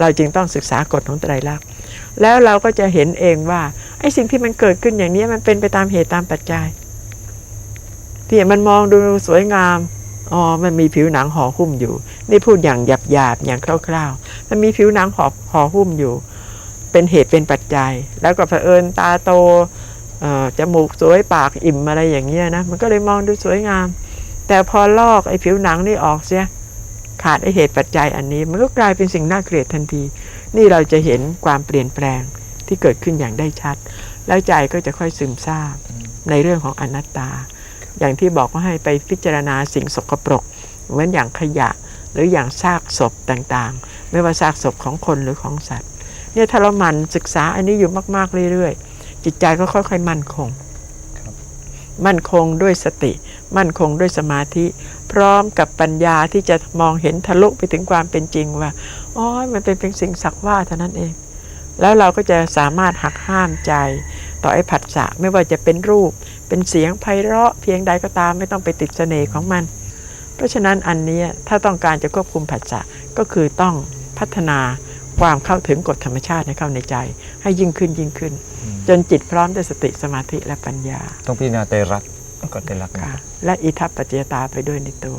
เราจึงต้องศึกษากฎของไตรลักษณ์แล้วเราก็จะเห็นเองว่าไอ้สิ่งที่มันเกิดขึ้นอย่างนี้มันเป็นไปตามเหตุตามปัจจัยที่มันมองดูสวยงามอ๋อมันมีผิวหนังห่อหุ้มอยู่ นี่พูดอย่างหยาบๆอย่างคร่าวๆ มันมีผิวหนังห่อห่อหุ้มอยู่ เป็นเหตุเป็นปัจจัย แล้วก็เผอิญตาโตเอ่อจมูกสวยปากอิ่มอะไรอย่างเงี้ยนะมันก็เลยมองดูสวยงาม แต่พอลอกไอ้ผิวหนังนี่ออกเสีย ขาดไอเหตุปัจจัยอันนี้ มันก็กลายเป็นสิ่งน่าเกลียดทันที นี่เราจะเห็นความเปลี่ยนแปลงที่เกิดขึ้นอย่างได้ชัด แล้วใจก็จะค่อยซึมซาบในเรื่องของอนัตตา อย่างที่บอกว่าให้ไปพิจารณาสิ่งสกปรกเหมือนอย่างขยะหรืออย่างซากศพต่างๆ ไม่ว่าซากศพของคนหรือของสัตว์ เนี่ยถ้าเราหมันศึกษาอันนี้อยู่มากๆเรื่อยๆ จิตใจก็ค่อยๆ มั่นคงครับมั่นคงด้วยสติ มั่นคงด้วยสมาธิ พร้อมกับปัญญาที่จะมองเห็นทะลุไปถึงความเป็นจริงว่าอ๋อมันเป็นเพียงสิ่งสักว่าเท่านั้นเอง แล้วเราก็จะสามารถหักห้ามใจ ต่อไอ้ผัสสะไม่ว่าจะเป็นรูป เป็นเสียงไพเราะ เพียงใดก็ตามไม่ต้องไปติดเสน่ห์ของมัน เพราะฉะนั้นอันเนี้ยถ้าต้องการจะควบคุมผัสสะก็คือต้องพัฒนาความเข้าถึงกฎธรรมชาติให้เข้าในใจ ให้ยิ่งขึ้นยิ่งขึ้น จนจิตพร้อมด้วยสติสมาธิและปัญญา ต้องพิจารณาไตรลั กษณ์ก่อนหลักษณ์นะค่ะและอิทัปปัจจยตาไปด้วยในตัว